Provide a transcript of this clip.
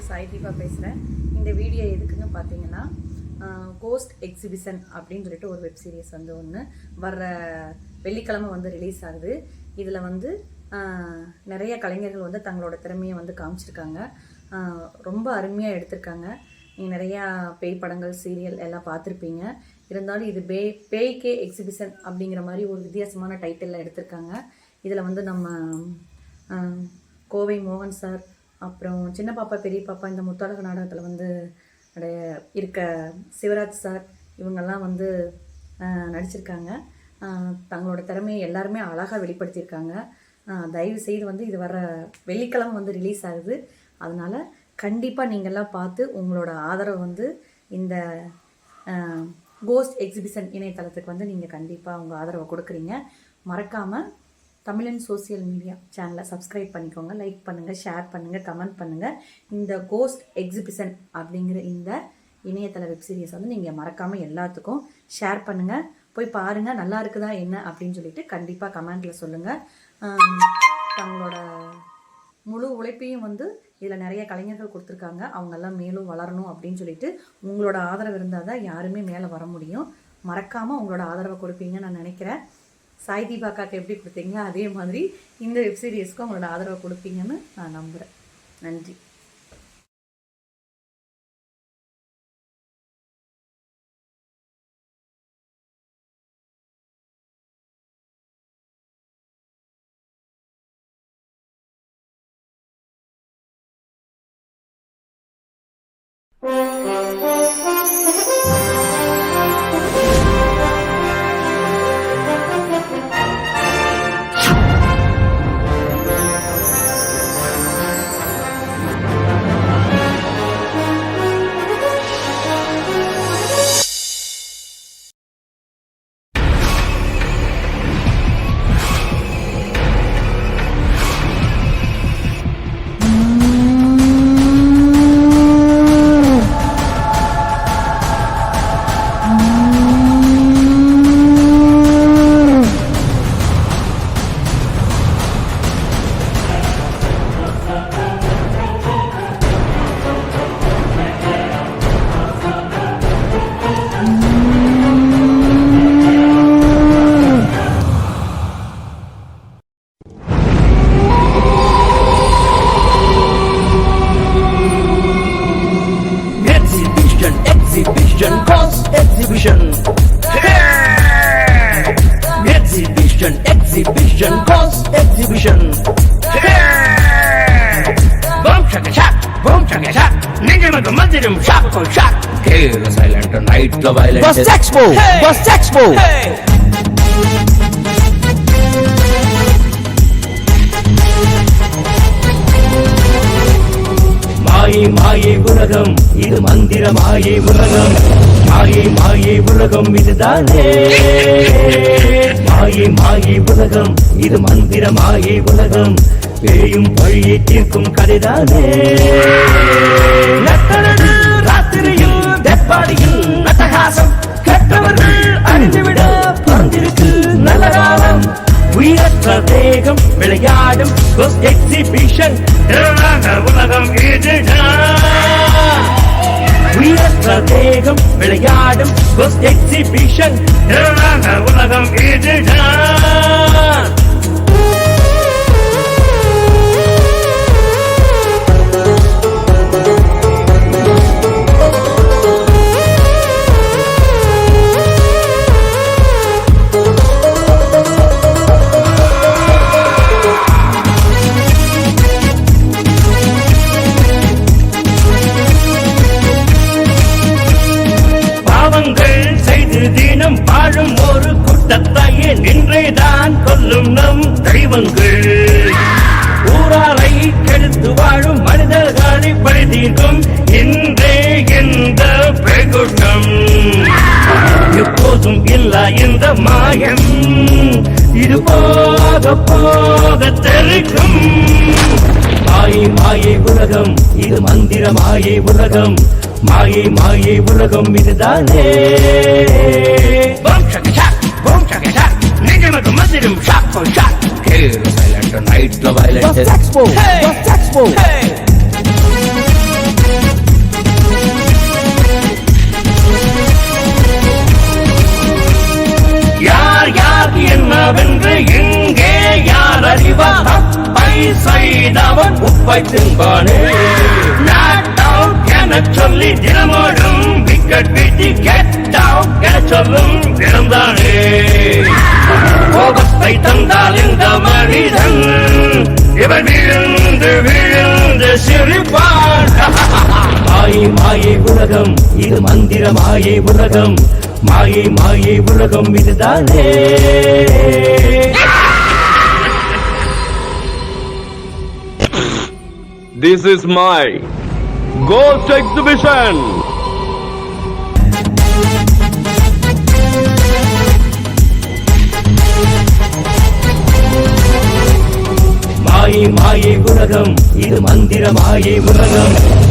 வந்து சாய் தீபா பேசுகிறேன் இந்த வீடியோ எதுக்குன்னு பார்த்தீங்கன்னா கோஸ்ட் எக்ஸிபிஷன் அப்படின்னு சொல்லிட்டு ஒரு வெப் சீரிஸ் வந்து ஒன்று வர்ற வெள்ளிக்கிழமை வந்து ரிலீஸ் ஆகுது. இதில் வந்து நிறைய கலைஞர்கள் வந்து தங்களோட திறமையை வந்து காமிச்சிருக்காங்க. ரொம்ப அருமையாக எடுத்திருக்காங்க. நீங்கள் நிறையா பேய் படங்கள் சீரியல் எல்லாம் பார்த்துருப்பீங்க. இருந்தாலும் இது பே பேய்கே எக்ஸிபிஷன் அப்படிங்கிற மாதிரி ஒரு வித்தியாசமான டைட்டிலில் எடுத்திருக்காங்க. இதில் வந்து நம்ம கோவை மோகன் சார் அப்புறம் சின்ன பாப்பா பெரிய பாப்பா இந்த முத்தாளக நாடகத்தில் வந்து இருக்க சிவராஜ் சார் இவங்கெல்லாம் வந்து நடிச்சிருக்காங்க. தங்களோட திறமையை எல்லாருமே அழகாக வெளிப்படுத்தியிருக்காங்க. தயவு செய்து வந்து இது வர வெள்ளிக்கிழமை வந்து ரிலீஸ் ஆகுது. அதனால் கண்டிப்பாக நீங்கள்லாம் பார்த்து உங்களோட ஆதரவு வந்து இந்த கோஸ்ட் எக்ஸிபிஷன் இணையதளத்துக்கு வந்து நீங்கள் கண்டிப்பாக உங்கள் ஆதரவை கொடுக்குறீங்க. மறக்காமல் தமிழன் சோஷியல் மீடியா சேனலை சப்ஸ்கிரைப் பண்ணிக்கோங்க லைக் பண்ணுங்கள் ஷேர் பண்ணுங்கள் கமெண்ட் பண்ணுங்கள் இந்த கோஸ்ட் எக்ஸிபிஷன் அப்படிங்கிற இந்த இணையதள வெப் சீரிஸ் வந்து நீங்கள் மறக்காமல் எல்லாத்துக்கும் ஷேர் பண்ணுங்கள் போய் பாருங்கள் நல்லா இருக்குதா என்ன அப்படின்னு சொல்லிட்டு கண்டிப்பாக கமெண்ட்டில் சொல்லுங்கள் தங்களோட முழு உழைப்பையும் வந்து இதில் நிறைய கலைஞர்கள் கொடுத்துருக்காங்க. அவங்கெல்லாம் மேலும் வளரணும் அப்படின்னு சொல்லிட்டு உங்களோட ஆதரவு இருந்தால் தான் யாருமே மேலே வர முடியும். மறக்காமல் உங்களோட ஆதரவை கொடுப்பீங்கன்னு நான் நினைக்கிறேன். சாய் தீபாக்காக்கு எப்படி கொடுத்தீங்க அதே மாதிரி இந்த வெப் சீரிஸ்க்கும் உங்களோட ஆதரவை கொடுப்பீங்கன்னு நான் நம்புகிறேன் நன்றி. Exhibition, exhibition, cause exhibition. Hey! Exhibition, exhibition, cause exhibition. Hey! Boom shaka shak, boom shaka shak. నిజమకు మధ్యరం shock shock care silent night లో violent Bus Expo! Bus Expo! மாயை உலகம் இது மந்திர மாயை உலகம். மாயை மாயை உலகம் இதுதானே. மாயை மாயை உலகம் இது மந்திர மாயை உலகம். பேயும் பழியை தீர்க்கும் கதைதானே. நட்டனது ராத்திரியில் தெப்பாடியில் நட்டகாசம் கெட்டவர்கள் அறிந்துவிட பிறந்திருக்கு நல்ல காலம் உயிரற்ற தேகம் விளையாடும். எக்ஸிபிஷன் உலகம் இதுதான் சந்தேகம் விளையாடும் எக்ஸிபிஷன் உலகம் இதுதான் தினம் வாழும் ஒரு கூட்டத்தையே நின்றேதான் கொல்லும் நம் தெய்வங்கள். ஊராரை கெடுத்து வாழும் மனிதர்களை பழி தீர்க்கும் இன்றே இந்த பெகுட்டம் எப்போதும் இல்ல இந்த மாயம்? இது போக போக தெரிக்கும் மாயை மாயை உலகம் இது மந்திர மாயை உலகம். மாயை மாயை உலகம் இதுதானே. மந்திரம் ஷாக் ஷாக் வயலண்ட் நைட்ல வயலண்ட் என்னவென்று எங்கே யார் அறிவார் பை செய்தவன் உப்பை தின்பானே. அவுட் என சொல்லி தினமோடும் விக்கெட் வீட்டி கெட் அவுட் என சொல்லும் தினம்தானே. கோபத்தை தந்தால் இந்த மனிதன் இவன் விழுந்து விழுந்து சிரிப்பான். மாயை மாயை உலகம் இது மந்திர மாயை உலகம். மாயை மாயை உலகம் இதுதானே. This is my ghost exhibition மாயை மாயை உலகம். இது மந்திர மாயை உலகம்.